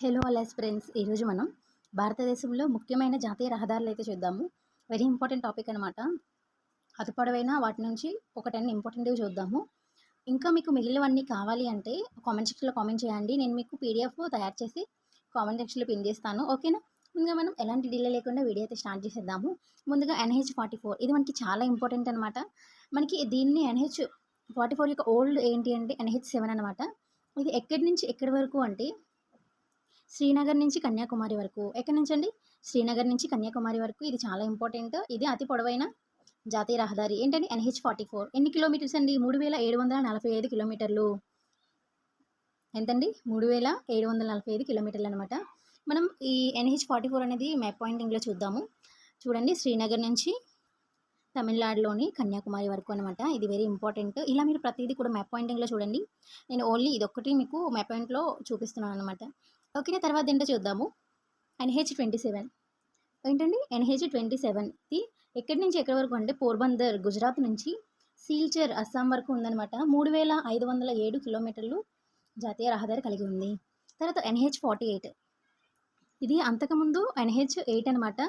Hello అలాస్ friends ఈరోజు మనం భారతదేశంలో ముఖ్యమైన జాతీయ రహదారులు అయితే చూద్దాము. వెరీ ఇంపార్టెంట్ టాపిక్ అనమాట అతి పొడవైన వాటి నుంచి ఒక టెన్ ఇంపార్టెంట్వి చూద్దాము. ఇంకా మీకు మిగిలినవన్నీ కావాలి అంటే కామెంట్ సెక్షన్లో కామెంట్ చేయండి. నేను మీకు పీడిఎఫ్ తయారు చేసి కామెంట్ సెక్షన్లో పిన్ చేస్తాను. ఓకేనా? ముందుగా మనం ఎలాంటి డిలే లేకుండా వీడియో అయితే స్టార్ట్ చేసేద్దాము. ముందుగా ఎన్హెచ్ ఫార్టీ ఫోర్ ఇది మనకి చాలా ఇంపార్టెంట్ అనమాట మనకి దీన్ని ఎన్హెచ్ ఫార్టీ ఫోర్ యొక్క ఓల్డ్ ఏంటి అంటే ఎన్హెచ్ సెవెన్ అనమాట ఇది ఎక్కడి నుంచి ఎక్కడి వరకు అంటే శ్రీనగర్ నుంచి కన్యాకుమారి వరకు. ఎక్కడి నుంచి అండి శ్రీనగర్ నుంచి కన్యాకుమారి వరకు. ఇది చాలా ఇంపార్టెంట్. ఇది అతి పొడవైన జాతీయ రహదారి. ఏంటండి? NH forty four. ఎన్ని కిలోమీటర్స్ అండి? మూడు వేల ఏడు వందల నలభై ఐదు కిలోమీటర్లు. ఎంతండి? మూడు వేల ఏడు వందల నలభై ఐదు కిలోమీటర్లు అనమాట మనం ఈ ఎన్హెచ్ ఫార్టీ ఫోర్ అనేది మ్యాప్ పాయింటింగ్లో చూద్దాము. చూడండి శ్రీనగర్ నుంచి తమిళనాడులోని కన్యాకుమారి వరకు అనమాట ఇది వెరీ ఇంపార్టెంట్. ఇలా మీరు ప్రతిదీ కూడా మ్యాప్ పాయింటింగ్లో చూడండి. నేను ఓన్లీ ఇది మీకు మ్యాప్ పాయింట్లో చూపిస్తున్నాను అనమాట ఓకేనా తర్వాత ఏంటో చూద్దాము. NH twenty seven. ఏంటండి? ఎన్హెచ్ ట్వంటీ సెవెన్ది ఎక్కడి నుంచి ఎక్కడి వరకు అంటే పోర్బందర్ గుజరాత్ నుంచి సీల్చర్ అస్సాం వరకు ఉందన్నమాట. మూడు వేల ఐదు వందల ఏడు కిలోమీటర్లు జాతీయ రహదారి కలిగి ఉంది. తర్వాత ఎన్హెచ్ ఫార్టీ ఎయిట్. ఇది అంతకుముందు ఎన్హెచ్ ఎయిట్ అనమాట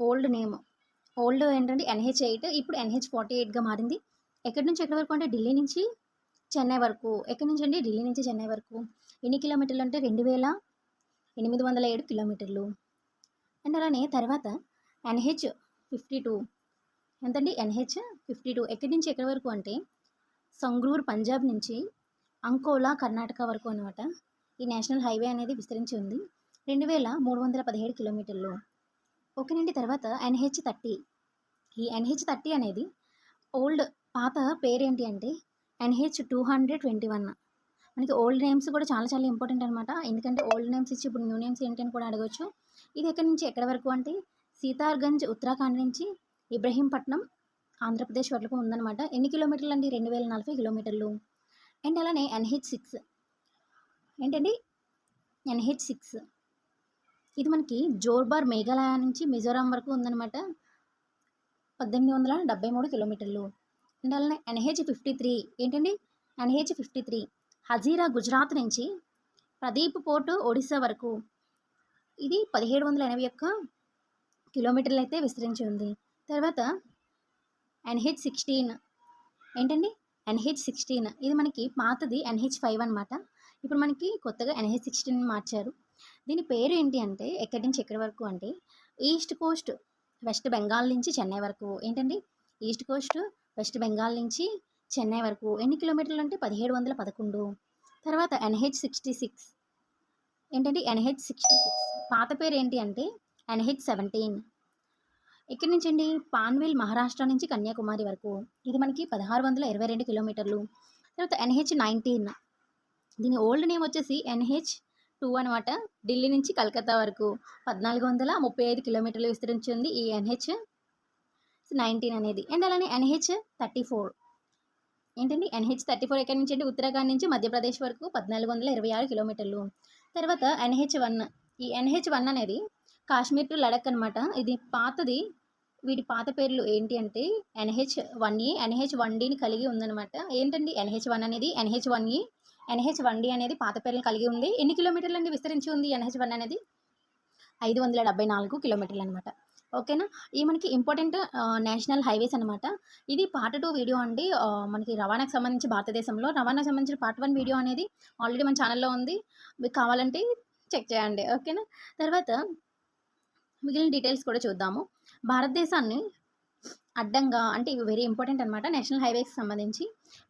ఓల్డ్ నేమ్. ఓల్డ్ ఏంటంటే ఎన్హెచ్ ఎయిట్. ఇప్పుడు ఎన్హెచ్ ఫార్టీ ఎయిట్గా మారింది. ఎక్కడి నుంచి ఎక్కడి వరకు అంటే ఢిల్లీ నుంచి చెన్నై వరకు. ఎక్కడి నుంచి అండి? ఢిల్లీ నుంచి చెన్నై వరకు. ఎన్ని కిలోమీటర్లు అంటే రెండు వేల ఎనిమిది వందల ఏడు కిలోమీటర్లు. అండ్ అలానే తర్వాత ఎన్హెచ్ ఫిఫ్టీ టూ. ఎంతండి? NH fifty two. ఎక్కడి నుంచి ఎక్కడి వరకు అంటే సంగ్రూర్ పంజాబ్ నుంచి అంకోలా కర్ణాటక వరకు అనమాట ఈ నేషనల్ హైవే అనేది విస్తరించి ఉంది. రెండు వేల మూడు వందల పదిహేడు కిలోమీటర్లు. ఓకేనండి తర్వాత ఎన్హెచ్ థర్టీ. ఈ ఎన్హెచ్ థర్టీ అనేది ఓల్డ్ పాత పేరేంటి అంటే NH two hundred twenty one. మనకి ఓల్డ్ నేమ్స్ కూడా చాలా చాలా ఇంపార్టెంట్ అనమాట ఎందుకంటే ఓల్డ్ నేమ్స్ ఇచ్చి ఇప్పుడు న్యూ నేమ్స్ ఏంటి అని కూడా అడగవచ్చు ఇది ఎక్కడి నుంచి ఎక్కడి వరకు అంటే సీతార్గంజ్ ఉత్తరాఖండ్ నుంచి ఇబ్రహీంపట్నం ఆంధ్రప్రదేశ్ వరకు ఉందన్నమాట. ఎన్ని కిలోమీటర్లు అండి? రెండు వేల నలభై కిలోమీటర్లు. అండ్ అలానే ఎన్హెచ్ సిక్స్. ఏంటండి? NH six. ఇది మనకి జోర్బార్ మేఘాలయ నుంచి మిజోరాం వరకు ఉందన్నమాట. పద్దెనిమిది వందల డెబ్బై మూడు కిలోమీటర్లు. అండ్ అలానే ఎన్హెచ్ ఫిఫ్టీ త్రీ. ఏంటండి? NH fifty three. Hazira Gujarat నుంచి ప్రదీప్ పోర్టు ఒడిస్సా వరకు. ఇది పదిహేడు వందల ఎనభై ఒక్క కిలోమీటర్లు అయితే విస్తరించి ఉంది. తర్వాత ఎన్హెచ్ సిక్స్టీన్. ఏంటండి? NH sixteen. ఇది మనకి పాతది ఎన్హెచ్ ఫైవ్ అనమాట ఇప్పుడు మనకి కొత్తగా ఎన్హెచ్ సిక్స్టీన్ మార్చారు. దీని పేరు ఏంటి అంటే ఎక్కడి నుంచి ఎక్కడి వరకు అంటే ఈస్ట్ కోస్ట్ వెస్ట్ బెంగాల్ నుంచి చెన్నై వరకు. ఏంటండి? ఈస్ట్ కోస్ట్ వెస్ట్ బెంగాల్ నుంచి చెన్నై వరకు ఎన్ని కిలోమీటర్లు అంటే పదిహేడు వందల పదకొండు. తర్వాత ఎన్హెచ్ సిక్స్టీ సిక్స్. ఏంటంటే ఎన్హెచ్ సిక్స్టీ సిక్స్. పాత పేరు ఏంటి అంటే ఎన్హెచ్ సెవెంటీన్. ఇక్కడి నుంచి అండి పాన్వేల్ మహారాష్ట్ర నుంచి కన్యాకుమారి వరకు. ఇది మనకి పదహారు వందల ఇరవై రెండు కిలోమీటర్లు. తర్వాత ఎన్హెచ్ నైన్టీన్. దీని ఓల్డ్ నేమ్ వచ్చేసి ఎన్హెచ్ టూ అనమాట ఢిల్లీ నుంచి కలకత్తా వరకు పద్నాలుగు వందల ముప్పై ఐదు కిలోమీటర్లు విస్తరించి ఉంది ఈ ఎన్హెచ్ నైన్టీన్ అనేది. అండ్ అలానే ఎన్హెచ్ థర్టీ ఫోర్. ఏంటండి? ఎన్హెచ్ థర్టీ ఫోర్ ఎక్కడి నుంచి అంటే ఉత్తరాఖండ్ నుంచి మధ్యప్రదేశ్ వరకు పద్నాలుగు వందల ఇరవై ఆరు కిలోమీటర్లు. తర్వాత ఎన్హెచ్ వన్ ఈ ఎన్హెచ్ వన్ అనేది కాశ్మీర్ టు లడక్ అనమాట ఇది పాతది. వీటి పాత పేర్లు ఏంటి అంటే ఎన్హెచ్ వన్ ఈ ఎన్హెచ్ వన్ డీని కలిగి ఉందన్నమాట. ఏంటండి ఎన్హెచ్ వన్ అనేది? ఎన్హెచ్ వన్ ఈ ఎన్హెచ్ వన్ డి అనేది పాత పేర్లను కలిగి ఉంది. ఎన్ని కిలోమీటర్లు అండి విస్తరించి ఉంది ఎన్హెచ్ వన్ అనేది? ఐదు వందల డెబ్బై నాలుగు కిలోమీటర్లు అనమాట ఓకేనా? ఈ మనకి ఇంపార్టెంట్ నేషనల్ హైవేస్ అనమాట ఇది పార్ట్ టూ వీడియో అండి. మనకి రవాణాకు సంబంధించి భారతదేశంలో రవాణాకు సంబంధించిన పార్ట్ వన్ వీడియో అనేది ఆల్రెడీ మన ఛానల్లో ఉంది. మీకు కావాలంటే చెక్ చేయండి. ఓకేనా? తర్వాత మిగిలిన డీటెయిల్స్ కూడా చూద్దాము. భారతదేశాన్ని అడ్డంగా అంటే ఇవి వెరీ ఇంపార్టెంట్ అనమాట నేషనల్ హైవేకి సంబంధించి.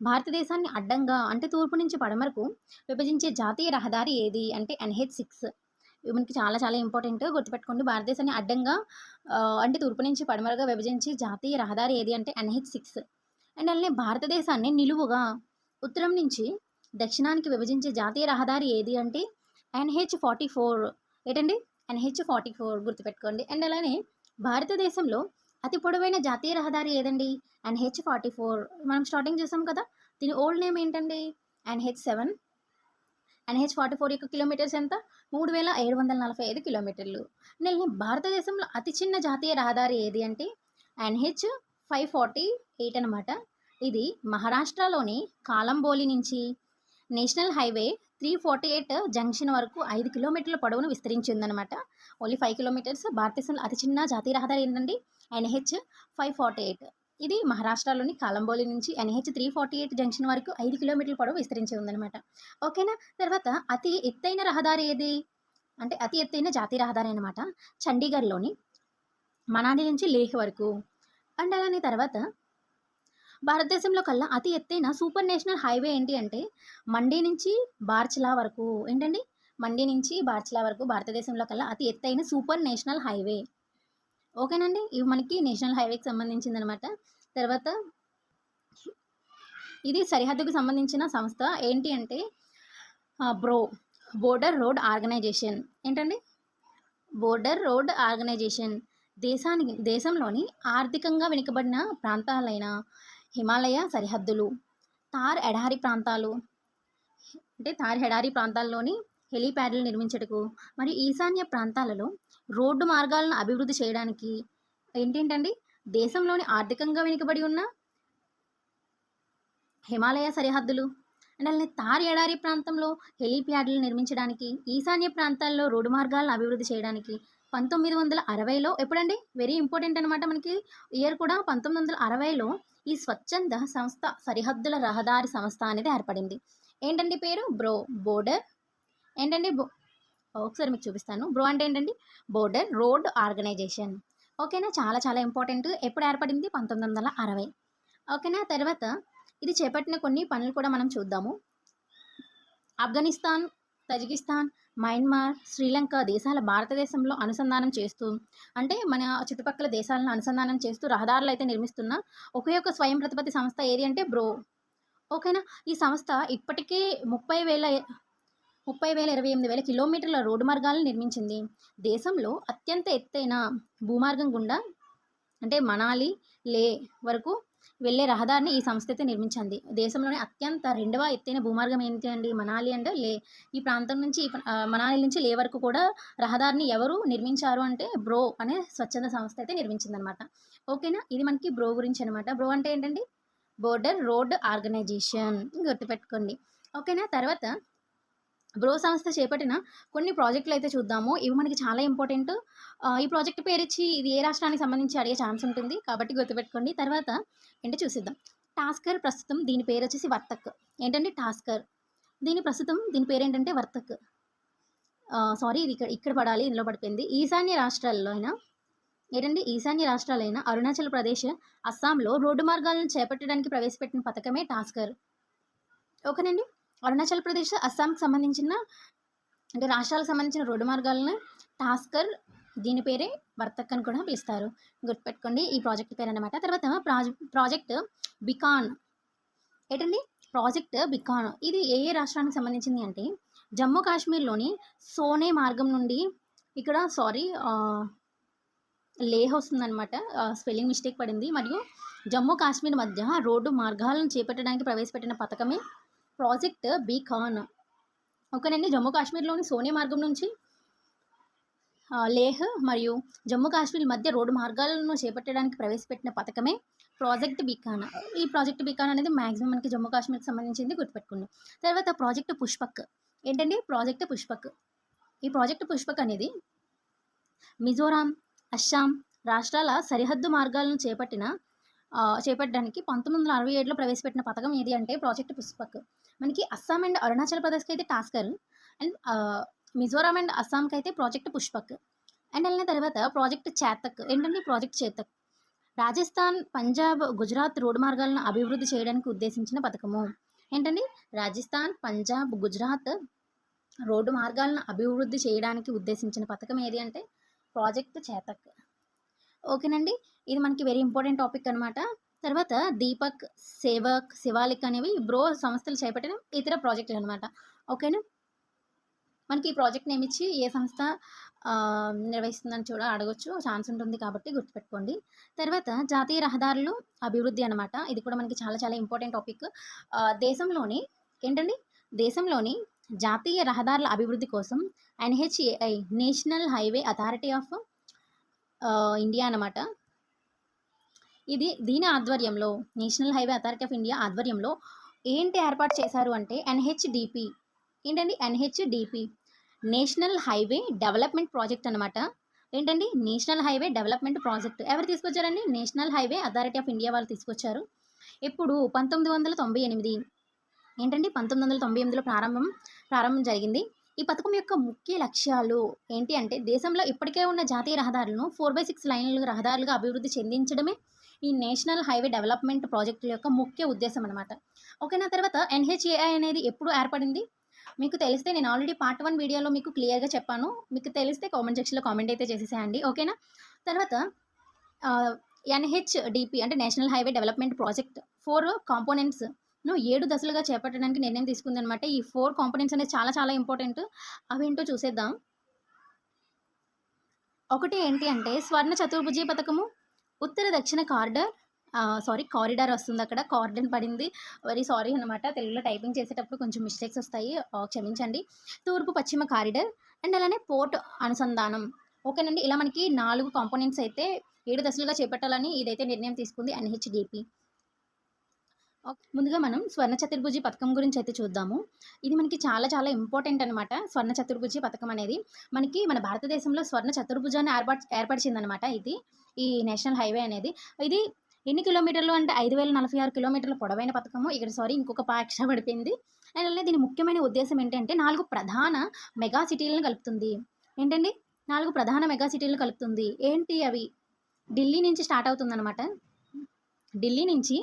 భారతదేశాన్ని అడ్డంగా అంటే తూర్పు నుంచి పడమరకు విభజించే జాతీయ రహదారి ఏది అంటే ఎన్హెచ్ సిక్స్. మనకి చాలా చాలా ఇంపార్టెంట్ గుర్తుపెట్టుకోండి. భారతదేశాన్ని అడ్డంగా అంటే తూర్పు నుంచి పడమరగా విభజించి జాతీయ రహదారి ఏది అంటే ఎన్హెచ్ సిక్స్. అండ్ అలానే భారతదేశాన్ని నిలువుగా ఉత్తరం నుంచి దక్షిణానికి విభజించే జాతీయ రహదారి ఏది అంటే ఎన్హెచ్ ఫార్టీ ఫోర్. ఏంటండి? ఎన్హెచ్ ఫార్టీ ఫోర్ గుర్తుపెట్టుకోండి. అండ్ అలానే భారతదేశంలో అతి పొడవైన జాతీయ రహదారి ఏదండి? NH forty four. మనం స్టార్టింగ్ చూసాం కదా? దీని ఓల్డ్ నేమ్ ఏంటండి? NH seven. NH forty four యొక్క కిలోమీటర్స్ ఎంత? మూడు వేల ఏడు వందల నలభై ఐదు కిలోమీటర్లు. నెల భారతదేశంలో అతి చిన్న జాతీయ రహదారి ఏది అంటే? ఎన్హెచ్ ఫైవ్ ఫార్టీ ఎయిట్ అనమాట ఇది మహారాష్ట్రలోని కాలంబోలి నుంచి national highway three forty eight junction వరకు ఐదు కిలోమీటర్ల పొడవును విస్తరించి ఉందన్నమాట ఓన్లీ ఫైవ్ కిలోమీటర్స్. భారతదేశంలో అతి చిన్న జాతీయ రహదారి ఏంటండి ఎన్హెచ్ ఫైవ్ ఫార్టీ ఎయిట్. ఇది మహారాష్ట్రలోని కాలంబోలి నుంచి NH three forty eight junction వరకు ఐదు కిలోమీటర్ల పొడవు విస్తరించి ఉందన్నమాట. ఓకేనా? తర్వాత అతి ఎత్తైన రహదారి ఏది? అంటే అతి ఎత్తైన జాతీయ రహదారి అనమాట చండీగఢ్లోని మనాలి నుంచి లేహ్ వరకు. అండ్ అలానే తర్వాత భారతదేశంలో కల్లా అతి ఎత్తైన సూపర్ నేషనల్ హైవే ఏంటి అంటే మండీ నుంచి బార్చిలా వరకు. ఏంటండి? మండీ నుంచి బార్చిలా వరకు భారతదేశంలో కల్లా అతి ఎత్తైన సూపర్ నేషనల్ హైవే. ఓకేనండి. ఇవి మనకి నేషనల్ హైవేకి సంబంధించింది అనమాట తర్వాత ఇది సరిహద్దుకు సంబంధించిన సంస్థ. ఏంటి అంటే బ్రో బోర్డర్ రోడ్ ఆర్గనైజేషన్. ఏంటండి? Border road organisation. దేశానికి దేశంలోని ఆర్థికంగా వెనుకబడిన ప్రాంతాలైన హిమాలయ సరిహద్దులు తార్ ఎడారి ప్రాంతాలు అంటే తార్ ఎడారి ప్రాంతాల్లోని హెలీప్యాడ్లు నిర్మించటకు మరియు ఈశాన్య ప్రాంతాలలో రోడ్డు మార్గాలను అభివృద్ధి చేయడానికి ఏంటేంటండి? దేశంలోని ఆర్థికంగా వెనుకబడి ఉన్న హిమాలయ సరిహద్దులు అండ్ అలానే తార్ ఎడారి ప్రాంతంలో హెలీప్యాడ్లు నిర్మించడానికి ఈశాన్య ప్రాంతాల్లో రోడ్డు మార్గాలను అభివృద్ధి చేయడానికి పంతొమ్మిది వందల అరవైలో ఎప్పుడండి? వెరీ ఇంపార్టెంట్ అనమాట మనకి. ఇయర్ కూడా పంతొమ్మిది వందల అరవైలో ఈ స్వచ్ఛంద సంస్థ సరిహద్దుల రహదారి సంస్థ అనేది ఏర్పడింది. ఏంటండి పేరు? BRO border. ఏంటండి? బో ఒకసారి మీకు చూపిస్తాను. బ్రో అంటే ఏంటండి? Border road organisation. ఓకేనా? చాలా చాలా ఇంపార్టెంట్. ఎప్పుడు ఏర్పడింది? పంతొమ్మిది వందల అరవై. ఓకేనా? తర్వాత ఇది చేపట్టిన కొన్ని పనులు కూడా మనం చూద్దాము. ఆఫ్ఘనిస్తాన్ తజికిస్తాన్ మయన్మార్ శ్రీలంక దేశాల భారతదేశంలో అనుసంధానం చేస్తూ అంటే మన చుట్టుపక్కల దేశాలను అనుసంధానం చేస్తూ రహదారులు అయితే నిర్మిస్తున్న ఒకే ఒక స్వయం ప్రతిపత్తి సంస్థ ఏది అంటే బ్రో. ఓకేనా? ఈ సంస్థ ఇప్పటికే ముప్పై వేల ముప్పై వేల ఇరవై ఎనిమిది వేల కిలోమీటర్ల రోడ్డు మార్గాలను నిర్మించింది. దేశంలో అత్యంత ఎత్తైన భూమార్గం గుండా అంటే మనాలి లే వరకు వెళ్ళే రహదారిని ఈ సంస్థ అయితే నిర్మించింది. దేశంలోనే అత్యంత రెండవ ఎత్తైన భూమార్గం ఏంటి అండి? మనాలి అంటే లే. ఈ ప్రాంతం నుంచి ఈ మనాలి నుంచి లే వరకు కూడా రహదారిని ఎవరు నిర్మించారు అంటే బ్రో అనే స్వచ్ఛంద సంస్థ అయితే నిర్మించిందనమాట. ఓకేనా? ఇది మనకి బ్రో గురించి అనమాట. బ్రో అంటే ఏంటండి? Border road organisation. గుర్తుపెట్టుకోండి. ఓకేనా? తర్వాత బ్రో సంస్థ చేపట్టిన కొన్ని ప్రాజెక్టులు అయితే చూద్దాము. ఇవి మనకి చాలా ఇంపార్టెంట్. ఈ ప్రాజెక్ట్ పేరు ఇచ్చి ఇది ఏ రాష్ట్రానికి సంబంధించి అడిగే ఛాన్స్ ఉంటుంది కాబట్టి గుర్తుపెట్టుకోండి. తర్వాత ఏంటో చూసిద్దాం. టాస్కర్ ప్రస్తుతం దీని పేరు వచ్చేసి వర్తక్. ఏంటంటే టాస్కర్? దీని ప్రస్తుతం దీని పేరు ఏంటంటే వర్తక్. సారీ ఇది ఇక్కడ ఇక్కడ పడాలి ఇందులో పడిపోయింది. ఈశాన్య రాష్ట్రాల్లో అయినా ఏంటంటే ఈశాన్య రాష్ట్రాలైన అరుణాచల్ ప్రదేశ్ అస్సాంలో రోడ్డు మార్గాలను చేపట్టడానికి ప్రవేశపెట్టిన పథకమే టాస్కర్. ఓకేనండి? అరుణాచల్ ప్రదేశ్ అస్సాంకి సంబంధించిన అంటే రాష్ట్రాలకు సంబంధించిన రోడ్డు మార్గాలను టాస్కర్ దీని పేరే వర్తక్ అని కూడా పిలుస్తారు. గుర్తుపెట్టుకోండి ఈ ప్రాజెక్ట్ పేరు అనమాట తర్వాత ప్రాజె ప్రాజెక్ట్ బికాన్. ఏంటండి? Project beacon. ఇది ఏ ఏ రాష్ట్రానికి సంబంధించింది అంటే జమ్మూ కాశ్మీర్లోని సోనే మార్గం నుండి ఇక్కడ సారీ లేహ్ వస్తుందన్నమాట. స్పెల్లింగ్ మిస్టేక్ పడింది. మరియు జమ్మూ కాశ్మీర్ మధ్య రోడ్డు మార్గాలను చేపట్టడానికి ప్రవేశపెట్టిన పథకమే ప్రాజెక్ట్ బీకాన్. ఓకేనండి. జమ్మూ కాశ్మీర్లోని సోనే మార్గం నుంచి లేహ్ మరియు జమ్మూ కాశ్మీర్ మధ్య రోడ్డు మార్గాలను చేపట్టడానికి ప్రవేశపెట్టిన పథకమే ప్రాజెక్ట్ బీకాన్. ఈ ప్రాజెక్ట్ బీకాన్ అనేది మ్యాక్సిమం మనకి జమ్మూ కాశ్మీర్కి సంబంధించింది గుర్తుపెట్టుకుంది తర్వాత ప్రాజెక్ట్ పుష్పక్. ఏంటండి? ప్రాజెక్ట్ పుష్పక్. ఈ ప్రాజెక్ట్ పుష్పక్ అనేది మిజోరాం అస్సాం రాష్ట్రాల సరిహద్దు మార్గాలను చేపట్టిన చేపట్టడానికి పంతొమ్మిది వందల అరవై ఏడులో ప్రవేశపెట్టిన పథకం ఏది అంటే ప్రాజెక్ట్ పుష్పక్. మనకి అస్సాం అండ్ అరుణాచల్ ప్రదేశ్కి అయితే టాస్కర్ అండ్ మిజోరాం అండ్ అస్సాంకి అయితే ప్రాజెక్ట్ పుష్పక్. అండ్ వెళ్ళిన తర్వాత ప్రాజెక్ట్ చేతక్. ఏంటంటే ప్రాజెక్ట్ చేతక్. రాజస్థాన్ పంజాబ్ గుజరాత్ రోడ్డు మార్గాలను అభివృద్ధి చేయడానికి ఉద్దేశించిన పథకము. ఏంటండి? రాజస్థాన్ పంజాబ్ గుజరాత్ రోడ్డు మార్గాలను అభివృద్ధి చేయడానికి ఉద్దేశించిన పథకం ఏది అంటే ప్రాజెక్ట్ చేతక్. ఓకేనండి? ఇది మనకి వెరీ ఇంపార్టెంట్ టాపిక్ అనమాట తర్వాత దీపక్ సేవక్ శివాలిక్ అనేవి బ్రో సంస్థలు చేపట్టిన ఇతర ప్రాజెక్టులు అనమాట ఓకేనా? మనకి ఈ ప్రాజెక్ట్ నేమ్ ఇచ్చి ఏ సంస్థ నిర్వహిస్తుందని చూడ అడగొచ్చు. ఛాన్స్ ఉంటుంది కాబట్టి గుర్తుపెట్టుకోండి. తర్వాత జాతీయ రహదారులు అభివృద్ధి అనమాట ఇది కూడా మనకి చాలా చాలా ఇంపార్టెంట్ టాపిక్. దేశంలోని ఏంటండి? దేశంలోని జాతీయ రహదారుల అభివృద్ధి కోసం NHAI national highway authority of India అనమాట ఇది దీని ఆధ్వర్యంలో national highway authority of India ఆధ్వర్యంలో ఏంటి ఏర్పాటు చేశారు అంటే ఎన్హెచ్డిపి. ఏంటండి NHDP? National highway development project అనమాట ఏంటండి? National highway development project. ఎవరు తీసుకొచ్చారండి? National highway authority of India వాళ్ళు తీసుకొచ్చారు. ఇప్పుడు పంతొమ్మిది వందల తొంభై ఎనిమిది. ఏంటండి? పంతొమ్మిది వందల తొంభై ఎనిమిదిలో ప్రారంభం ప్రారంభం జరిగింది. ఈ పథకం యొక్క ముఖ్య లక్ష్యాలు ఏంటి అంటే దేశంలో ఇప్పటికే ఉన్న జాతీయ రహదారులను ఫోర్ బై సిక్స్ లైన్లు రహదారులుగా అభివృద్ధి చెందించడమే ఈ నేషనల్ హైవే డెవలప్మెంట్ ప్రాజెక్టుల యొక్క ముఖ్య ఉద్దేశం అనమాట ఓకేనా తర్వాత ఎన్హెచ్ఏఐ అనేది ఎప్పుడు ఏర్పడింది? మీకు తెలిస్తే నేను ఆల్రెడీ పార్ట్ వన్ వీడియోలో మీకు క్లియర్గా చెప్పాను. మీకు తెలిస్తే కామెంట్ సెక్షన్లో కామెంట్ అయితే చేసేసేయండి. ఓకేనా తర్వాత ఎన్హెచ్డిపి అంటే national highway development project four components ను ఏడు దశలుగా చేపట్టడానికి నిర్ణయం తీసుకుంది అనమాట ఈ ఫోర్ కాంపోనెంట్స్ అనేది చాలా చాలా ఇంపార్టెంట్. అవేంటో చూసేద్దాం. ఒకటి ఏంటి అంటే స్వర్ణ చతుర్భుజి పథకము ఉత్తర దక్షిణ కారిడార్ సారీ కారిడార్ వస్తుంది అక్కడ. కారిడర్ పడింది. వెరీ సారీ అనమాట తెలుగులో టైపింగ్ చేసేటప్పుడు కొంచెం మిస్టేక్స్ వస్తాయి. క్షమించండి. తూర్పు పశ్చిమ కారిడార్ అండ్ అలానే పోర్ట్ అనుసంధానం. ఓకేనండి ఇలా మనకి నాలుగు కాంపోనెంట్స్ అయితే ఏడు దశలుగా చేపట్టాలని ఇదైతే నిర్ణయం తీసుకుంది ఎన్హెచ్డిపి. ముందుగా మనం స్వర్ణ చతుర్భుజి పథకం గురించి అయితే చూద్దాము. ఇది మనకి చాలా చాలా ఇంపార్టెంట్ అనమాట స్వర్ణ చతుర్భుజి పథకం అనేది. మనకి మన భారతదేశంలో స్వర్ణ చతుర్భుజాన్ని ఏర్పాటు ఏర్పరిచిందనమాట ఇది ఈ నేషనల్ హైవే అనేది. ఇది ఎన్ని కిలోమీటర్లు అంటే ఐదు వేల నలభై ఆరు కిలోమీటర్ల పొడవైన పథకము. ఇక్కడ సారీ ఇంకొక పా ఎక్స్ట్రా పడిపోయింది. అండ్ అలానే దీని ముఖ్యమైన ఉద్దేశం ఏంటంటే నాలుగు ప్రధాన మెగా సిటీలను కలుపుతుంది. ఏంటండి? నాలుగు ప్రధాన మెగా సిటీలను కలుపుతుంది. ఏంటి అవి? ఢిల్లీ నుంచి స్టార్ట్ అవుతుందన్నమాట. ఢిల్లీ నుంచి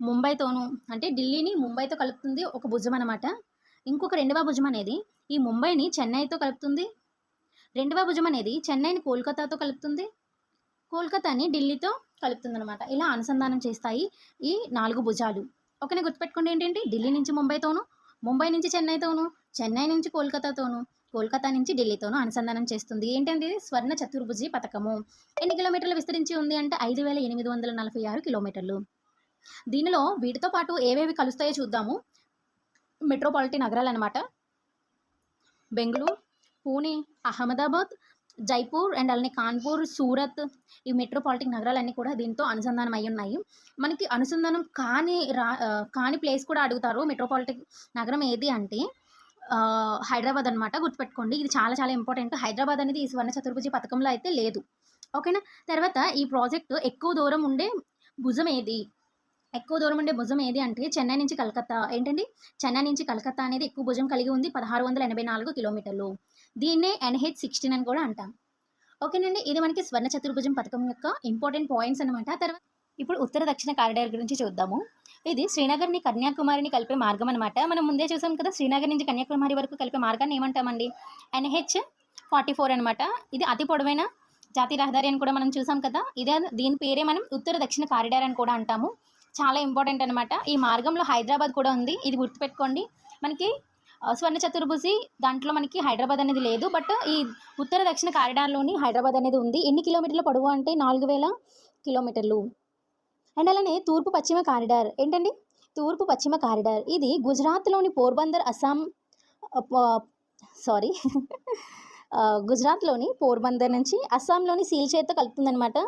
ముంబైతోనూ అంటే ఢిల్లీని ముంబైతో కలుపుతుంది ఒక భుజం అనమాట ఇంకొక రెండవ భుజం అనేది ఈ ముంబైని చెన్నైతో కలుపుతుంది. రెండవ భుజం అనేది చెన్నైని కోల్కతాతో కలుపుతుంది. కోల్కతాని ఢిల్లీతో కలుపుతుంది అనమాట ఇలా అనుసంధానం చేస్తాయి ఈ నాలుగు భుజాలు. ఓకేనా గుర్తుపెట్టుకోండి ఏంటంటే ఢిల్లీ నుంచి ముంబైతోను ముంబై నుంచి చెన్నైతోను చెన్నై నుంచి కోల్కతాతోనూ కోల్కతా నుంచి ఢిల్లీతోనూ అనుసంధానం చేస్తుంది. ఏంటంటే ఇది స్వర్ణ చతుర్భుజి పథకము. ఎన్ని కిలోమీటర్లు విస్తరించి ఉంది అంటే ఐదు వేల ఎనిమిది వందల నలభై ఆరు కిలోమీటర్లు. దీనిలో వీటితో పాటు ఏవేవి కలుస్తాయో చూద్దాము. మెట్రోపాలిటన్ నగరాలు అనమాట బెంగళూరు పూణే అహ్మదాబాద్ జైపూర్ అండ్ అలానే కాన్పూర్ సూరత్ ఈ మెట్రోపాలిటిక్ నగరాలన్నీ కూడా దీంతో అనుసంధానం అయి ఉన్నాయి. మనకి అనుసంధానం కాని రా కాని ప్లేస్ కూడా అడుగుతారు మెట్రోపాలిటిక్ నగరం ఏది అంటే హైదరాబాద్ అనమాట గుర్తుపెట్టుకోండి. ఇది చాలా చాలా ఇంపార్టెంట్. హైదరాబాద్ అనేది ఈ స్వర్ణ చతుర్భుజి పథకంలో అయితే లేదు. ఓకేనా? తర్వాత ఈ ప్రాజెక్టు ఎక్కువ దూరం ఉండే భుజం ఏది? ఎక్కువ దూరం ఉండే భుజం ఏది అంటే చెన్నై నుంచి కలకత్తా. ఏంటండి? చెన్నై నుంచి కలకత్తా అనేది ఎక్కువ భుజం కలిగి ఉంది పదహారు వందల ఎనభై నాలుగు కిలోమీటర్లు. దీన్నే ఎన్హెచ్ సిక్స్టీన్ అని కూడా అంటాం. ఓకేనండి? ఇది మనకి స్వర్ణ చతుర్భుజం పథకం యొక్క ఇంపార్టెంట్ పాయింట్స్ అనమాట తర్వాత ఇప్పుడు ఉత్తర దక్షిణ కారిడార్ గురించి చూద్దాము. ఇది శ్రీనగర్ని కన్యాకుమారిని కలిపే మార్గం అనమాట మనం ముందే చూసాం కదా శ్రీనగర్ నుంచి కన్యాకుమారి వరకు కలిపే మార్గాన్ని ఏమంటామండి? ఎన్హెచ్ ఫార్టీ ఫోర్ అనమాట ఇది అతి పొడవైన జాతీయ రహదారి అని కూడా మనం చూసాం కదా. ఇదే దీని పేరే మనం ఉత్తర దక్షిణ కారిడార్ అని కూడా అంటాము. చాలా ఇంపార్టెంట్ అనమాట ఈ మార్గంలో హైదరాబాద్ కూడా ఉంది. ఇది గుర్తుపెట్టుకోండి. మనకి స్వర్ణ చతుర్భుజి దాంట్లో మనకి హైదరాబాద్ అనేది లేదు. బట్ ఈ ఉత్తర దక్షిణ కారిడార్లోని హైదరాబాద్ అనేది ఉంది. ఎన్ని కిలోమీటర్ల పొడవు అంటే నాలుగు వేల కిలోమీటర్లు. అండ్ అలానే తూర్పు పశ్చిమ కారిడార్. ఏంటండి? తూర్పు పశ్చిమ కారిడార్. ఇది గుజరాత్లోని పోర్బందర్ అస్సాం సారీ. గుజరాత్లోని పోర్బందర్ నుంచి అస్సాంలోని సీల్చేత్తో కలుపుతుందనమాట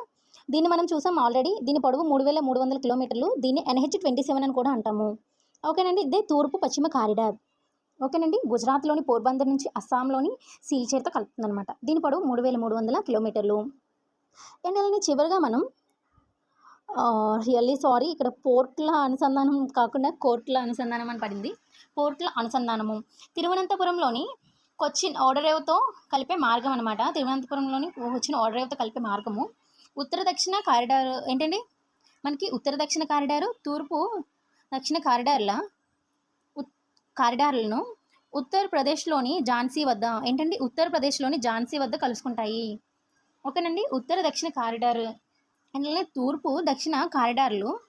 దీన్ని మనం చూసాం ఆల్రెడీ దీని పొడవు మూడు వేల మూడు వందల కిలోమీటర్లు. దీన్ని ఎన్హెచ్ ట్వంటీ సెవెన్ అని కూడా అంటాము. ఓకేనండి ఇదే తూర్పు పశ్చిమ కారిడార్. ఓకేనండి గుజరాత్లోని పోర్బందర్ నుంచి అస్సాంలోని సీల్చేర్తో కలుపుతుందనమాట దీని పొడవు మూడు వేల మూడు వందల కిలోమీటర్లు. అండ్ అలానే చివరిగా మనం రియల్లీ సారీ ఇక్కడ పోర్ట్ల అనుసంధానం కాకుండా కోర్టుల అనుసంధానం అని పడింది. పోర్ట్ల అనుసంధానము. తిరువనంతపురంలోని కొచ్చిన్ ఓడరేవుతో కలిపే మార్గం అనమాట తిరువనంతపురంలోని వచ్చిన ఓడరేవుతో కలిపే మార్గము. ఉత్తర దక్షిణ కారిడార్ ఏంటండి? మనకి ఉత్తర దక్షిణ కారిడారు తూర్పు దక్షిణ కారిడార్ల ఉత్- కారిడార్లను ఉత్తరప్రదేశ్లోని ఝాన్సీ వద్ద ఏంటండి? ఉత్తరప్రదేశ్లోని ఝాన్సీ వద్ద కలుసుకుంటాయి. ఓకేనండి? ఉత్తర దక్షిణ కారిడార్ అండ్ అలానే తూర్పు దక్షిణ కారిడార్లు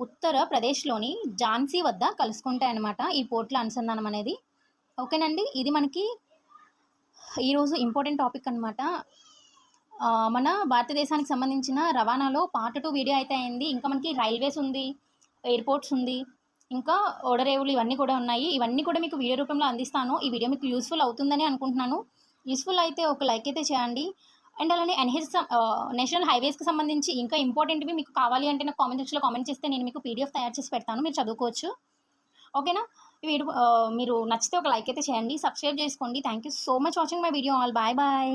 ఉత్తర ప్రదేశ్లోని ఝాన్సీ వద్ద కలుసుకుంటాయి అన్నమాట ఈ పోర్ట్ల అనుసంధానం అనేది. ఓకేనండి? ఇది మనకి ఈరోజు ఇంపార్టెంట్ టాపిక్ అనమాట మన భారతదేశానికి సంబంధించిన రవాణాలో పార్ట్ టూ వీడియో అయితే అయింది. ఇంకా మనకి రైల్వేస్ ఉంది ఎయిర్పోర్ట్స్ ఉంది ఇంకా ఓడరేవులు ఇవన్నీ కూడా ఉన్నాయి. ఇవన్నీ కూడా మీకు వీడియో రూపంలో అందిస్తాను. ఈ వీడియో మీకు యూస్ఫుల్ అవుతుందని అనుకుంటున్నాను. యూస్ఫుల్ అయితే ఒక లైక్ అయితే చేయండి. అండ్ అలానే ఎన్హెచ్ నేషనల్ హైవేస్కి సంబంధించి ఇంకా ఇంపార్టెంట్వి మీకు కావాలి అంటే నాకు కామెంట్ సెక్షన్లో కామెంట్ చేస్తే నేను మీకు పీడిఎఫ్ తయారు చేసి పెడతాను. మీరు చదువుకోవచ్చు. ఓకేనా? వీడియో మీరు నచ్చితే ఒక లైక్ అయితే చేయండి. సబ్స్క్రైబ్ చేసుకోండి. Thank you so much watching my video all. Bye bye.